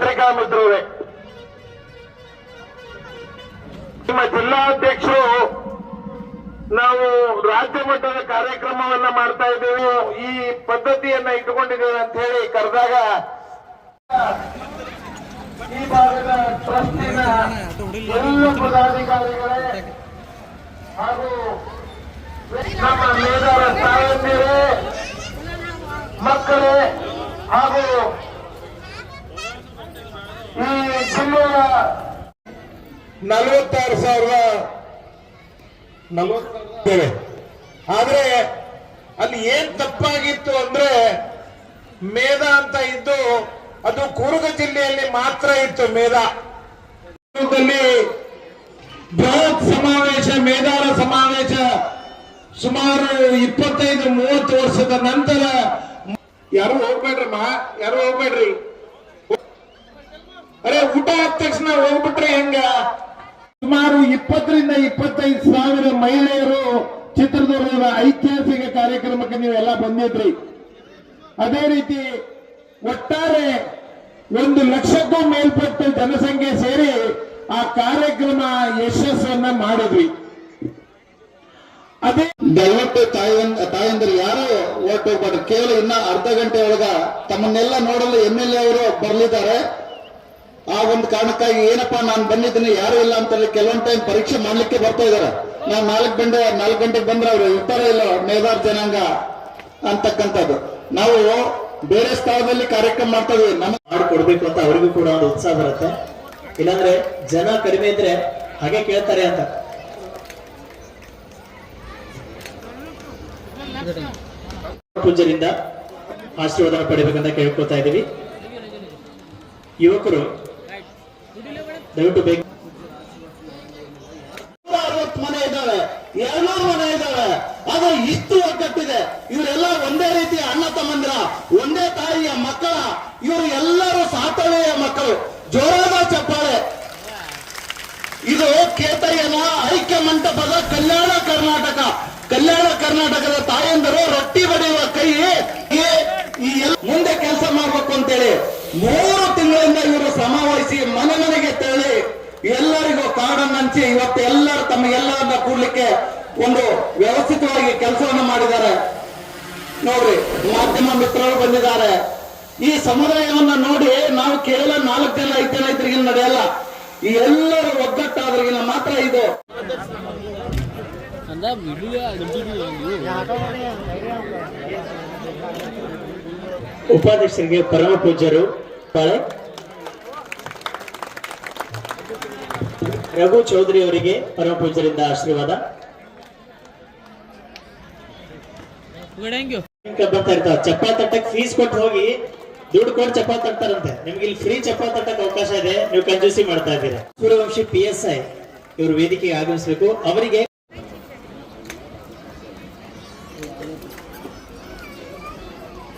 ಪತ್ರಿಕಾ ಮಿತ್ರರೇ ನಿಮ್ಮ ಜಿಲ್ಲಾಧ್ಯಕ್ಷರು, ನಾವು ರಾಜ್ಯ ಮಟ್ಟದ ಕಾರ್ಯಕ್ರಮವನ್ನ ಮಾಡ್ತಾ ಇದ್ದೇವೆ. ಈ ಪದ್ಧತಿಯನ್ನ ಇಟ್ಟುಕೊಂಡಿದ್ದೇವೆ ಅಂತ ಹೇಳಿ ಕರೆದಾಗ, ಈ ಭಾಗದ ಟ್ರಸ್ಟಿನ ಎಲ್ಲ ಪದಾಧಿಕಾರಿಗಳೇ ಹಾಗೂ ನಮ್ಮ ಮೇಧಾರ ತಾಯಂದಿರೇ, ಮಕ್ಕಳೇ ಹಾಗೂ ನಲವತ್ತಾರು ಸಾವಿರದ ನಲವತ್ತೇವೆ ಆದ್ರೆ ಅಲ್ಲಿ ಏನ್ ತಪ್ಪಾಗಿತ್ತು ಅಂದ್ರೆ ಮೇಧ ಅಂತ ಇದ್ದು ಅದು ಕೂರ್ಗ ಜಿಲ್ಲೆಯಲ್ಲಿ ಮಾತ್ರ ಇತ್ತು ಮೇಧದಲ್ಲಿ ಬೃಹತ್ ಸಮಾವೇಶ ಮೇಧಾರ ಸಮಾವೇಶ ಸುಮಾರು ಇಪ್ಪತ್ತೈದು, ಮೂವತ್ತು ವರ್ಷದ ನಂತರ ಯಾರು ಮಾ ಯಾರು ಹೋಗ್ಬೇಡ್ರಿ? ಅರೆ ಊಟ ಆದ ತಕ್ಷಣ ಹೋಗ್ಬಿಟ್ರೆ ಹೆಂಗ? ಸುಮಾರು ಇಪ್ಪತ್ತರಿಂದ ಇಪ್ಪತ್ತೈದು ಸಾವಿರ ಮಹಿಳೆಯರು ಚಿತ್ರದುರ್ಗದ ಐತಿಹಾಸಿಕ ಕಾರ್ಯಕ್ರಮಕ್ಕೆ ನೀವೆಲ್ಲ ಬಂದಿದ್ರಿ. ಅದೇ ರೀತಿ ಒಟ್ಟಾರೆ ಒಂದು ಲಕ್ಷಕ್ಕೂ ಮೇಲ್ಪಟ್ಟು ಜನಸಂಖ್ಯೆ ಸೇರಿ ಆ ಕಾರ್ಯಕ್ರಮ ಯಶಸ್ಸನ್ನ ಮಾಡಿದ್ವಿ. ಅದೇ ದಯವಿಟ್ಟು ತಾಯಂದ ತಾಯಂದಿರು ಯಾರು ಓಟ್ ಹೋಗ್ಬಾರ್ದು ಕೇವಲ ಇನ್ನ ಅರ್ಧ ಗಂಟೆ ಒಳಗ ತಮ್ಮನ್ನೆಲ್ಲ ನೋಡಲು ಎಂ ಎಲ್ ಎ ಅವರು ಬರ್ಲಿದ್ದಾರೆ. ಆ ಒಂದು ಕಾರಣಕ್ಕಾಗಿ ಏನಪ್ಪಾ ನಾನು ಬಂದಿದ್ದೀನಿ, ಯಾರು ಇಲ್ಲ ಅಂತ ಕೆಲವೊಂದ್ ಟೈಮ್ ಪರೀಕ್ಷೆ ಮಾಡ್ಲಿಕ್ಕೆ ಬರ್ತಾ ಇದಾರೆ ನಾವು ನಾಲ್ಕು ಗಂಟೆ, ನಾಲ್ಕು ಗಂಟೆಗೆ ಬಂದ್ರೆ ಅವ್ರು ಇರ್ತಾರ ಇಲ್ಲ, ಮೇಧಾರ್ ಜನಾಂಗ ಅಂತಕ್ಕಂಥದ್ದು. ನಾವು ಬೇರೆ ಸ್ಥಳದಲ್ಲಿ ಕಾರ್ಯಕ್ರಮ ಮಾಡ್ತಾ ಇದೀವಿ ನಮ್ಮ ಮಾಡಿಕೊಡ್ಬೇಕು ಅಂತ ಅವರಿಗೂ ಕೂಡ ಒಂದು ಉತ್ಸಾಹ ಬರುತ್ತೆ. ಇಲ್ಲಾಂದ್ರೆ ಜನ ಕಡಿಮೆ ಇದ್ರೆ ಹಾಗೆ ಕೇಳ್ತಾರೆ ಅಂತ. ಪೂಜರಿಂದ ಆಶೀರ್ವಾದ ಪಡಿಬೇಕಂತ ಕೇಳ್ಕೊತಾ ಇದೀವಿ ಯುವಕರು ದಯವಿಟ್ಟು ಬೇಕು ಮನೆ ಇದ್ದಾವೆ, ಎರಡ್ನೂರು ಮನೆ ಇದ್ದಾವೆ ಆದ್ರೆ ಇಷ್ಟು ಒಗ್ಗಟ್ಟಿದೆ. ಇವರೆಲ್ಲ ಒಂದೇ ರೀತಿಯ ಅಣ್ಣ ತಮ್ಮಂದಿರ, ಒಂದೇ ತಾಯಿಯ ಮಕ್ಕಳ, ಇವರು ಎಲ್ಲರೂ ಸಾತವೆಯ ಮಕ್ಕಳು. ಜೋರಾದ ಚಪ್ಪಾಳೆ. ಇದು ಕೇತಯ್ಯನ ಐಕ್ಯ ಮಂಟಪದ ಕಲ್ಯಾಣ ಕರ್ನಾಟಕ. ಕಲ್ಯಾಣ ಕರ್ನಾಟಕದ ತಾಯಂದಿರು ರೊಟ್ಟಿ ಬಡಿಯುವ ಕೈ ಈ ಈ ಎಲ್- ಮುಂದೆ ಕೆಲಸ ಮಾಡ್ಬೇಕು ಅಂತೇಳಿ ಮೂರು ತಿಂಗಳಿಂದ ಇವರು ಶ್ರಮ ವಹಿಸಿ ಮನೆ ಮನೆಗೆ ತೆರಳಿ ಎಲ್ಲರಿಗೂ ಕಾರ್ಡನ್ನು ಹಂಚಿ ಇವತ್ತು ಎಲ್ಲರೂ ತಮಗೆಲ್ಲರನ್ನ ಕೂಡ್ಲಿಕ್ಕೆ ಒಂದು ವ್ಯವಸ್ಥಿತವಾಗಿ ಕೆಲಸವನ್ನು ಮಾಡಿದ್ದಾರೆ. ನೋಡ್ರಿ, ಮಾಧ್ಯಮ ಮಿತ್ರರು ಬಂದಿದ್ದಾರೆ. ಈ ಸಮುದಾಯವನ್ನ ನೋಡಿ ನಾವು ಕೇವಲ ನಾಲ್ಕು ಜನ ಐದು ಜನ ಇದ್ರಿಗಿನ ನಡೆಯಲ್ಲ, ಈ ಎಲ್ಲರೂ ಒಗ್ಗಟ್ಟಾದ್ರಿಗಿನ ಮಾತ್ರ ಇದು. ಉಪಾಧ್ಯಕ್ಷರಿಗೆ ಪರಮ ಪೂಜ್ಯರು ರಘು ಚೌಧರಿ ಅವರಿಗೆ ಪರಮ ಪೂಜರಿಂದ ಆಶೀರ್ವಾದ ಚಪ್ಪಾಳೆ ತಟ್ಟಕ್ ಫೀಸ್ ಕೊಟ್ಟು ಹೋಗಿ ದುಡ್ಡು ಕೊಟ್ಟು ಚಪ್ಪಾ ತಟ್ತಾರಂತೆ. ನಿಮ್ಗೆ ಇಲ್ಲಿ ಫ್ರೀ ಚಪ್ಪಾ ತಟ್ಟಕ್ ಅವಕಾಶ ಇದೆ. ನೀವು ಕಂಜೂಸಿ ಮಾಡ್ತಾ ಇದ್ದೀರಾ. ಸೂರ್ಯವಂಶಿ ಪಿ ಎಸ್ ಐ ಇವರು ವೇದಿಕೆಗೆ ಆಗಮಿಸಬೇಕು. ಅವರಿಗೆ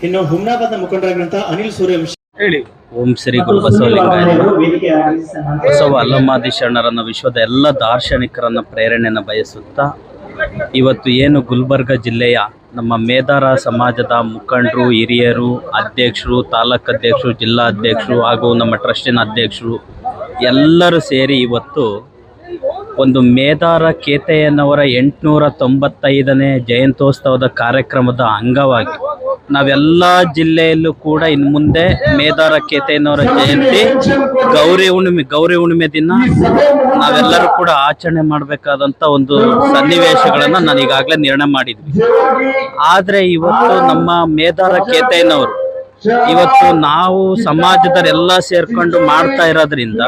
ಇನ್ನು ಹುಮ್ನಾಬಾದ್ನ ಮುಖಂಡರಾಗಿರುವಂತಹ ಅನಿಲ್ ಸೂರ್ಯವಂಶಿ. ಓಂ ಶ್ರೀ ಗುರು ಬಸವಲಿಂಗಾಯ ವೇದಿಕೆ ಆಗಮಿಸಿ ಬಸವ ಅಲ್ಲಮಾದಿ ಶರಣರನ್ನ ವಿಶ್ವದ ಎಲ್ಲ ದಾರ್ಶನಿಕರನ್ನ ಪ್ರೇರಣೆಯನ್ನು ಬಯಸುತ್ತಾ ಇವತ್ತು ಏನು ಗುಲ್ಬರ್ಗ ಜಿಲ್ಲೆಯ ನಮ್ಮ ಮೇದಾರ ಸಮಾಜದ ಮುಖಂಡರು, ಹಿರಿಯರು, ಅಧ್ಯಕ್ಷರು, ತಾಲೂಕು ಅಧ್ಯಕ್ಷರು, ಜಿಲ್ಲಾ ಅಧ್ಯಕ್ಷರು ಹಾಗೂ ನಮ್ಮ ಟ್ರಸ್ಟಿನ ಅಧ್ಯಕ್ಷರು ಎಲ್ಲರೂ ಸೇರಿ ಇವತ್ತು ಒಂದು ಮೇದಾರ ಕೇತೆಯನ್ನವರ ಎಂಟುನೂರ ತೊಂಬತ್ತೈದನೇ ಜಯಂತ್ಯೋತ್ಸವದ ಕಾರ್ಯಕ್ರಮದ ಅಂಗವಾಗಿ ನಾವೆಲ್ಲ ಜಿಲ್ಲೆಯಲ್ಲೂ ಕೂಡ ಇನ್ನು ಮುಂದೆ ಮೇದಾರ ಕೇತೆಯನ್ನವರ ಜಯಂತಿ, ಗೌರಿ ಹುಣ್ಣಿಮೆ ಗೌರಿ ಹುಣ್ಣಿಮೆ ದಿನ ನಾವೆಲ್ಲರೂ ಕೂಡ ಆಚರಣೆ ಮಾಡಬೇಕಾದಂತ ಒಂದು ಸನ್ನಿವೇಶಗಳನ್ನ ನಾನು ಈಗಾಗಲೇ ನಿರ್ಣಯ ಮಾಡಿದ್ವಿ. ಆದ್ರೆ ಇವತ್ತು ನಮ್ಮ ಮೇದಾರ ಕೇತೆಯನ್ನವರು ಇವತ್ತು ನಾವು ಸಮಾಜದಲ್ಲೆಲ್ಲ ಸೇರ್ಕೊಂಡು ಮಾಡ್ತಾ ಇರೋದ್ರಿಂದ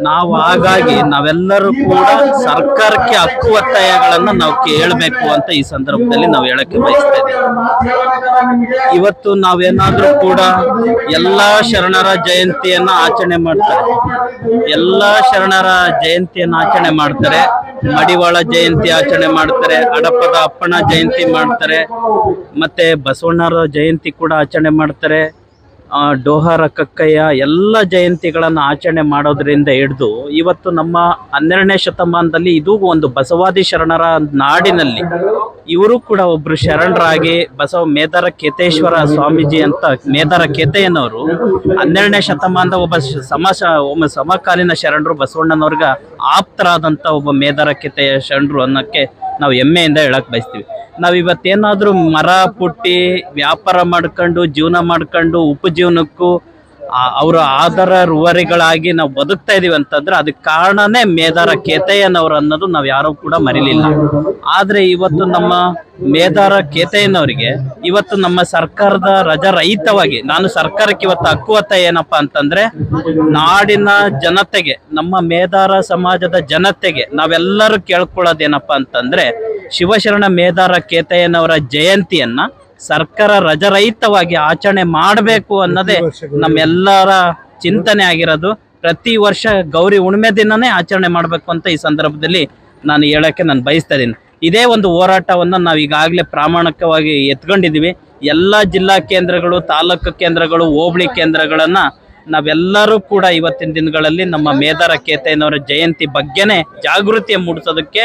ನಾವು ಹಾಗಾಗಿ ನಾವೆಲ್ಲರೂ ಕೂಡ ಸರ್ಕಾರಕ್ಕೆ ಹಕ್ಕು ಒತ್ತಾಯಗಳನ್ನ ನಾವು ಕೇಳಬೇಕು ಅಂತ ಈ ಸಂದರ್ಭದಲ್ಲಿ ನಾವು ಹೇಳಕ್ಕೆ ಬಯಸ್ತಾ ಇದ್ದೀವಿ. ಇವತ್ತು ನಾವೇನಾದ್ರೂ ಕೂಡ ಎಲ್ಲಾ ಶರಣರ ಜಯಂತಿಯನ್ನ ಆಚರಣೆ ಮಾಡ್ತಾರೆ. ಎಲ್ಲಾ ಶರಣರ ಜಯಂತಿಯನ್ನ ಆಚರಣೆ ಮಾಡ್ತಾರೆ. ಮಡಿವಾಳ ಜಯಂತಿ ಆಚರಣೆ ಮಾಡ್ತಾರೆ. ಅಡಪದ ಅಪ್ಪಣ ಜಯಂತಿ ಮಾಡ್ತಾರೆ. ಮತ್ತೆ ಬಸವಣ್ಣರ ಜಯಂತಿ ಕೂಡ ಆಚರಣೆ ಮಾಡ್ತಾರೆ. ಡೋಹಾರ ಕಕ್ಕಯ್ಯ ಎಲ್ಲ ಜಯಂತಿಗಳನ್ನು ಆಚರಣೆ ಮಾಡೋದ್ರಿಂದ ಹಿಡಿದು ಇವತ್ತು ನಮ್ಮ ಹನ್ನೆರಡನೇ ಶತಮಾನದಲ್ಲಿ ಇದು ಒಂದು ಬಸವಾದಿ ಶರಣರ ನಾಡಿನಲ್ಲಿ ಇವರು ಕೂಡ ಒಬ್ಬರು ಶರಣರಾಗಿ ಬಸವ ಮೇದರ ಕೇತೇಶ್ವರ ಸ್ವಾಮೀಜಿ ಅಂತ ಮೇದರ ಕೇತಯ್ಯನವರು ಹನ್ನೆರಡನೇ ಶತಮಾನದ ಒಬ್ಬ ಶ- ಸಮ ಒಬ್ಬ ಸಮಕಾಲೀನ ಶರಣರು ಬಸವಣ್ಣನವ್ರಿಗೆ ಆಪ್ತರಾದಂಥ ಒಬ್ಬ ಮೇದರ ಕೇತೆಯ ಶರಣರು ಅನ್ನೋಕ್ಕೆ ನಾವು ಹೆಮ್ಮೆಯಿಂದ ಹೇಳಕ್ ಬಯಸ್ತೀವಿ. ನಾವು ಇವತ್ತೇನಾದ್ರೂ ಮರ ಪುಟ್ಟಿ ವ್ಯಾಪಾರ ಮಾಡ್ಕೊಂಡು ಜೀವನ ಮಾಡ್ಕೊಂಡು ಉಪಜೀವನಕ್ಕೂ ಅವರ ಆಧಾರ ರುವರಿಗಳಾಗಿ ನಾವು ಬದುಕ್ತಾ ಇದೀವಿ ಅಂತಂದ್ರೆ ಅದಕ್ಕೆ ಕಾರಣನೇ ಮೇದಾರ ಕೇತಯ್ಯನವರು ಅನ್ನೋದು ನಾವು ಯಾರೂ ಕೂಡ ಮರಿಲಿಲ್ಲ. ಆದ್ರೆ ಇವತ್ತು ನಮ್ಮ ಮೇದಾರ ಕೇತಯ್ಯನವರಿಗೆ ಇವತ್ತು ನಮ್ಮ ಸರ್ಕಾರದ ರಜಾ ರಹಿತವಾಗಿ ನಾನು ಸರ್ಕಾರಕ್ಕೆ ಇವತ್ತು ಹಕ್ಕುವತ್ತ ಏನಪ್ಪಾ ಅಂತಂದ್ರೆ ನಾಡಿನ ಜನತೆಗೆ, ನಮ್ಮ ಮೇದಾರ ಸಮಾಜದ ಜನತೆಗೆ ನಾವೆಲ್ಲರೂ ಕೇಳ್ಕೊಳ್ಳೋದೇನಪ್ಪಾ ಅಂತಂದ್ರೆ ಶಿವಶರಣ ಮೇದಾರ ಕೇತಯ್ಯನವರ ಜಯಂತಿಯನ್ನ ಸರ್ಕಾರ ರಜರಹಿತವಾಗಿ ಆಚರಣೆ ಮಾಡಬೇಕು ಅನ್ನೋದೇ ನಮ್ಮೆಲ್ಲರ ಚಿಂತನೆ ಆಗಿರೋದು. ಪ್ರತಿ ವರ್ಷ ಗೌರಿ ಹುಣ್ಮೆ ದಿನನೇ ಆಚರಣೆ ಮಾಡಬೇಕು ಅಂತ ಈ ಸಂದರ್ಭದಲ್ಲಿ ನಾನು ಹೇಳಕ್ಕೆ ನಾನು ಬಯಸ್ತಾ ಇದ್ದೀನಿ. ಇದೇ ಒಂದು ಹೋರಾಟವನ್ನು ನಾವು ಈಗಾಗಲೇ ಪ್ರಾಮಾಣಿಕವಾಗಿ ಎತ್ಕೊಂಡಿದ್ದೀವಿ. ಎಲ್ಲ ಜಿಲ್ಲಾ ಕೇಂದ್ರಗಳು ತಾಲೂಕು ಕೇಂದ್ರಗಳು ಹೋಬಳಿ ಕೇಂದ್ರಗಳನ್ನು ನಾವೆಲ್ಲರೂ ಕೂಡ ಇವತ್ತಿನ ದಿನಗಳಲ್ಲಿ ನಮ್ಮ ಮೇದಾರ ಕೇತಯ್ಯನವರ ಜಯಂತಿ ಬಗ್ಗೆನೇ ಜಾಗೃತಿ ಮೂಡಿಸೋದಕ್ಕೆ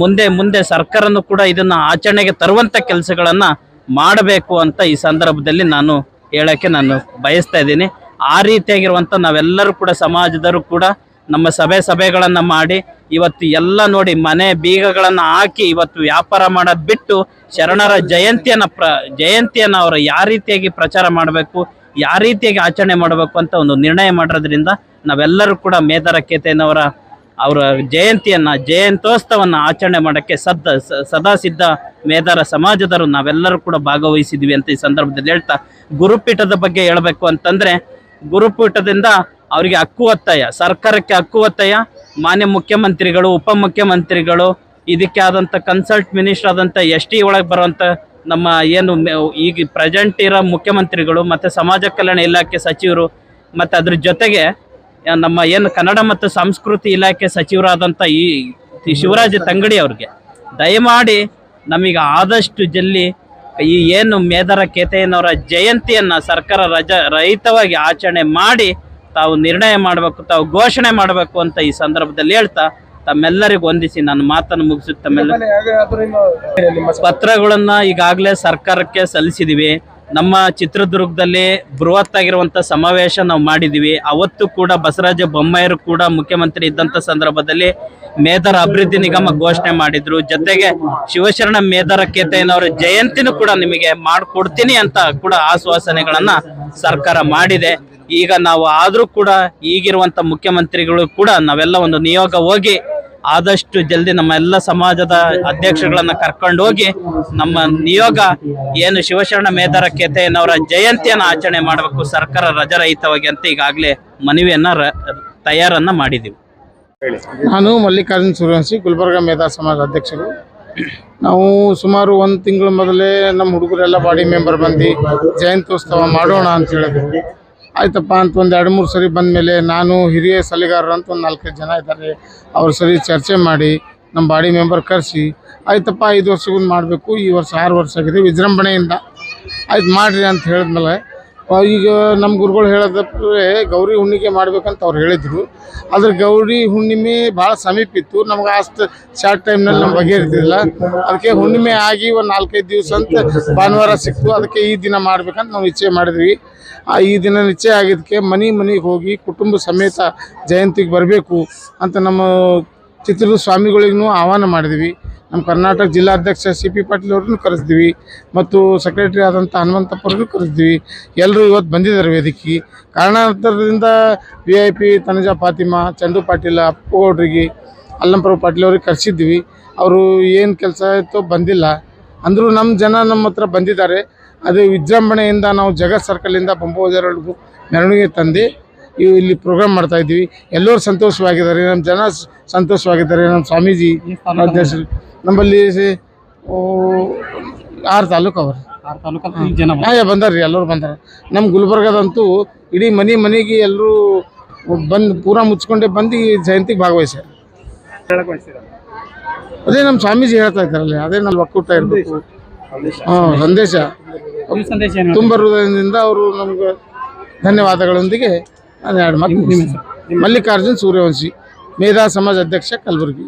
ಮುಂದೆ ಮುಂದೆ ಸರ್ಕಾರನು ಕೂಡ ಇದನ್ನ ಆಚರಣೆಗೆ ತರುವಂತ ಕೆಲಸಗಳನ್ನ ಮಾಡಬೇಕು ಅಂತ ಈ ಸಂದರ್ಭದಲ್ಲಿ ನಾನು ಹೇಳಕ್ಕೆ ನಾನು ಬಯಸ್ತಾ ಇದ್ದೀನಿ. ಆ ರೀತಿಯಾಗಿರುವಂಥ ನಾವೆಲ್ಲರೂ ಕೂಡ ಸಮಾಜದವರು ಕೂಡ ನಮ್ಮ ಸಭೆ ಸಭೆಗಳನ್ನು ಮಾಡಿ ಇವತ್ತು ಎಲ್ಲ ನೋಡಿ ಮನೆ ಬೀಗಗಳನ್ನು ಹಾಕಿ ಇವತ್ತು ವ್ಯಾಪಾರ ಮಾಡೋದು ಬಿಟ್ಟು ಶರಣರ ಜಯಂತಿಯನ್ನು ಪ್ರ, ಜಯಂತಿಯನ್ನು ಅವರು ಯಾವ ರೀತಿಯಾಗಿ ಪ್ರಚಾರ ಮಾಡಬೇಕು, ಯಾವ ರೀತಿಯಾಗಿ ಆಚರಣೆ ಮಾಡಬೇಕು ಅಂತ ಒಂದು ನಿರ್ಣಯ ಮಾಡಿರೋದ್ರಿಂದ ನಾವೆಲ್ಲರೂ ಕೂಡ ಮೇದರ ಕೇತಯ್ಯನವರ ಅವರ ಜಯಂತಿಯನ್ನ ಜಯಂತೋತ್ಸವನ್ನ ಆಚರಣೆ ಮಾಡಕ್ಕೆ ಸದ್ದ ಸದಾ ಸಿದ್ಧ ಮೇಧಾರ ಸಮಾಜದವರು ನಾವೆಲ್ಲರೂ ಕೂಡ ಭಾಗವಹಿಸಿದ್ವಿ ಅಂತ ಈ ಸಂದರ್ಭದಲ್ಲಿ ಹೇಳ್ತಾ ಗುರುಪೀಠದ ಬಗ್ಗೆ ಹೇಳಬೇಕು ಅಂತಂದ್ರೆ ಗುರುಪೀಠದಿಂದ ಅವರಿಗೆ ಹಕ್ಕು ಒತ್ತಾಯ, ಸರ್ಕಾರಕ್ಕೆ ಹಕ್ಕು ಒತ್ತಾಯ, ಮಾನ್ಯ ಮುಖ್ಯಮಂತ್ರಿಗಳು, ಉಪಮುಖ್ಯಮಂತ್ರಿಗಳು, ಇದಕ್ಕೆ ಆದಂಥ ಕನ್ಸಲ್ಟ್ ಮಿನಿಸ್ಟರ್ ಆದಂತ ಎಸ್ ಟಿ ಒಳಗೆ ಬರುವಂತ ನಮ್ಮ ಏನು ಈಗ ಪ್ರೆಸೆಂಟ್ ಇರೋ ಮುಖ್ಯಮಂತ್ರಿಗಳು ಮತ್ತೆ ಸಮಾಜ ಕಲ್ಯಾಣ ಇಲಾಖೆ ಸಚಿವರು ಮತ್ತೆ ಅದ್ರ ಜೊತೆಗೆ ನಮ್ಮ ಏನು ಕನ್ನಡ ಮತ್ತು ಸಂಸ್ಕೃತಿ ಇಲಾಖೆ ಸಚಿವರಾದಂಥ ಈ ಶಿವರಾಜ ತಂಗಡಿ ಅವ್ರಿಗೆ ದಯಮಾಡಿ ನಮಗೆ ಆದಷ್ಟು ಜಲ್ಲಿ ಈ ಏನು ಮೇದರ ಕೇತಯ್ಯನವರ ಜಯಂತಿಯನ್ನು ಸರ್ಕಾರ ರಜಾ ರಹಿತವಾಗಿ ಆಚರಣೆ ಮಾಡಿ ತಾವು ನಿರ್ಣಯ ಮಾಡಬೇಕು ತಾವು ಘೋಷಣೆ ಮಾಡಬೇಕು ಅಂತ ಈ ಸಂದರ್ಭದಲ್ಲಿ ಹೇಳ್ತಾ ತಮ್ಮೆಲ್ಲರಿಗೂ ಹೊಂದಿಸಿ ನನ್ನ ಮಾತನ್ನು ಮುಗಿಸುತ್ತ ತಮ್ಮೆಲ್ಲ ಪತ್ರಗಳನ್ನು ಈಗಾಗಲೇ ಸರ್ಕಾರಕ್ಕೆ ಸಲ್ಲಿಸಿದೀವಿ. ನಮ್ಮ ಚಿತ್ರದುರ್ಗದಲ್ಲಿ ಬೃಹತ್ ಸಮಾವೇಶ ನಾವು ಮಾಡಿದೀವಿ ಅವತ್ತು ಕೂಡ ಬಸವರಾಜ ಬೊಮ್ಮಾಯರು ಕೂಡ ಮುಖ್ಯಮಂತ್ರಿ ಇದ್ದಂತ ಸಂದರ್ಭದಲ್ಲಿ ಮೇದರ ಅಭಿವೃದ್ಧಿ ನಿಗಮ ಘೋಷಣೆ ಮಾಡಿದ್ರು. ಜೊತೆಗೆ ಶಿವಶರಣ ಮೇದರ ಕೇತಯ್ಯನವರ ಜಯಂತಿನೂ ಕೂಡ ನಿಮಗೆ ಮಾಡಿಕೊಡ್ತೀನಿ ಅಂತ ಕೂಡ ಆಶ್ವಾಸನೆಗಳನ್ನ ಸರ್ಕಾರ ಮಾಡಿದೆ. ಈಗ ನಾವು ಆದರೂ ಕೂಡ ಈಗಿರುವಂತ ಮುಖ್ಯಮಂತ್ರಿಗಳು ಕೂಡ ನಾವೆಲ್ಲ ಒಂದು ನಿಯೋಗ ಹೋಗಿ ಆದಷ್ಟು ಜಲ್ದಿ ನಮ್ಮ ಎಲ್ಲ ಸಮಾಜದ ಅಧ್ಯಕ್ಷಗಳನ್ನ ಕರ್ಕೊಂಡು ಹೋಗಿ ನಮ್ಮ ನಿಯೋಗ ಏನು ಶಿವಶರಣ ಮೇಧರ ಕೆತೆಯನ್ನವರ ಜಯಂತಿಯನ್ನು ಆಚರಣೆ ಮಾಡಬೇಕು ಸರ್ಕಾರ ರಜರಹಿತವಾಗಿ ಅಂತ ಈಗಾಗಲೇ ಮನವಿಯನ್ನ ರ- ತಯಾರನ್ನ ಮಾಡಿದೀವಿ ನಾನು ಮಲ್ಲಿಕಾರ್ಜುನ್ ಸೂರ್ಯವಂಶಿ ಗುಲ್ಬರ್ಗ ಮೇಧಾ ಸಮಾಜ ಅಧ್ಯಕ್ಷರು. ನಾವು ಸುಮಾರು ಒಂದು ತಿಂಗಳ ಮೊದಲೇ ನಮ್ಮ ಹುಡುಗರೆಲ್ಲ ಬಾಡಿ ಮೆಂಬರ್ ಬಂದು ಜಯಂತ್ಯೋತ್ಸವ ಮಾಡೋಣ ಅಂತ ಹೇಳಿದ್ರು. ಆಯ್ತಪ್ಪ ಅಂತ ಒಂದು ಎರಡು ಮೂರು ಸರಿ ಬಂದಮೇಲೆ ನಾನು ಹಿರಿಯ ಸಲಹೆಗಾರರು ಅಂತ ಒಂದು ನಾಲ್ಕೈದು ಜನ ಇದ್ದಾರೆ. ಅವ್ರ ಸರಿ ಚರ್ಚೆ ಮಾಡಿ ನಮ್ಮ ಬಾಡಿ ಮೆಂಬರ್ ಕರೆಸಿ, ಆಯ್ತಪ್ಪ, ಐದು ವರ್ಷಗೊಂದು ಮಾಡಬೇಕು, ಈ ವರ್ಷ ಆರು ವರ್ಷ ಆಗಿದೆ, ವಿಜೃಂಭಣೆಯಿಂದ ಆಯ್ತು ಮಾಡಿರಿ ಅಂತ ಹೇಳಿದ್ಮೇಲೆ ಈಗ ನಮ್ಮ ಗುರುಗಳು ಹೇಳೋದ್ರೆ ಗೌರಿ ಹುಣ್ಣಿಗೆ ಮಾಡ್ಬೇಕಂತ ಅವ್ರು ಹೇಳಿದರು. ಆದ್ರೆ ಗೌರಿ ಹುಣ್ಣಿಮೆ ಭಾಳ ಸಮೀಪ ಇತ್ತು. ನಮ್ಗೆ ಅಷ್ಟು ಶಾರ್ಟ್ ಟೈಮ್ನಲ್ಲಿ ನಮ್ಗೆ ಬಗೆಹರಿತಿಲ್ಲ ಅದಕ್ಕೆ ಹುಣ್ಣಿಮೆ ಆಗಿ ಒಂದು ನಾಲ್ಕೈದು ದಿವಸ ಅಂತ ಭಾನುವಾರ ಸಿಕ್ತು. ಅದಕ್ಕೆ ಈ ದಿನ ಮಾಡ್ಬೇಕಂತ ನಾವು ನಿಶ್ಚಯ ಮಾಡಿದ್ವಿ. ಆ, ಈ ದಿನ ನಿಶ್ಚಯ ಆಗಿದ್ದಕ್ಕೆ ಮನೆ ಮನೆಗೆ ಹೋಗಿ ಕುಟುಂಬ ಸಮೇತ ಜಯಂತಿಗೆ ಬರಬೇಕು ಅಂತ ನಮ್ಮ ಚಿತ್ರದ ಸ್ವಾಮಿಗಳಿಗೂ ಆಹ್ವಾನ ಮಾಡಿದ್ವಿ. ನಮ್ಮ ಕರ್ನಾಟಕ ಜಿಲ್ಲಾಧ್ಯಕ್ಷ ಸಿ ಪಿ ಪಾಟೀಲ್ ಅವ್ರನ್ನೂ ಕರೆಸಿದ್ವಿ ಮತ್ತು ಸೆಕ್ರೆಟರಿ ಆದಂಥ ಹನುಮಂತಪ್ಪವ್ರನ್ನೂ ಕರೆಸಿದ್ವಿ. ಎಲ್ಲರೂ ಇವತ್ತು ಬಂದಿದ್ದಾರೆ ವೇದಿಕೆ ಕಾರಣಾಂತರದಿಂದ V I P Tanuja Fatima Chandu Patil ಅಪ್ಪಗೌಡ್ರಿಗೆ ಅಲ್ಲಂಪ್ರಭು ಪಾಟೀಲ್ ಅವ್ರಿಗೆ ಕರೆಸಿದ್ವಿ. ಅವರು ಏನು ಕೆಲಸ ಇತ್ತೋ ಬಂದಿಲ್ಲ. ಅಂದರೂ ನಮ್ಮ ಜನ ನಮ್ಮ ಹತ್ರ ಬಂದಿದ್ದಾರೆ. ಅದು ವಿಜೃಂಭಣೆಯಿಂದ ನಾವು ಜಗತ್ ಸರ್ಕಲಿಂದ ಬೊಂಬೋದರವರೆಗೂ ಮೆರವಣಿಗೆ ತಂದು ಇವು ಇಲ್ಲಿ ಪ್ರೋಗ್ರಾಮ್ ಮಾಡ್ತಾ ಇದ್ದೀವಿ. ಎಲ್ಲರೂ ಸಂತೋಷವಾಗಿದ್ದಾರೆ. ನಮ್ಮ ಜನ ಸಂತೋಷವಾಗಿದ್ದಾರೆ. ನಮ್ಮ ಸ್ವಾಮೀಜಿ ಅಧ್ಯಕ್ಷರು. ನಮ್ಮಲ್ಲಿ ತಾಲೂಕು ಅವ್ರಿ. ಆರು ತಾಲೂಕು ಜನ ಹಾಂ ಬಂದಾರ್ರಿ ಎಲ್ಲರೂ ಬಂದಾರ. ನಮ್ಮ ಗುಲ್ಬರ್ಗದಂತೂ ಇಡೀ ಮನೆ ಮನೆಗೆ ಎಲ್ಲರೂ ಬಂದು ಪೂರ ಮುಚ್ಕೊಂಡೆ ಬಂದು ಈ ಜಯಂತಿಗೆ ಭಾಗವಹಿಸ್ಯಾರ. ಅದೇ ನಮ್ಮ ಸ್ವಾಮೀಜಿ ಹೇಳ್ತಾ ಇದ್ದಾರಲ್ಲ ಅದೇ ನಮ್ಮ ಒಕ್ಕೂಟ ಇರಬೇಕು. ಹಾಂ ಸಂದೇಶ. ತುಂಬ ಹೃದಯದಿಂದ ಅವರು ನಮ್ಗೆ ಧನ್ಯವಾದಗಳೊಂದಿಗೆ ನಾನು ಎರಡು ಮಾತು. ಮಲ್ಲಿಕಾರ್ಜುನ್ ಸೂರ್ಯವಂಶಿ ಮೇಧಾ ಸಮಾಜ ಅಧ್ಯಕ್ಷ ಕಲಬುರಗಿ.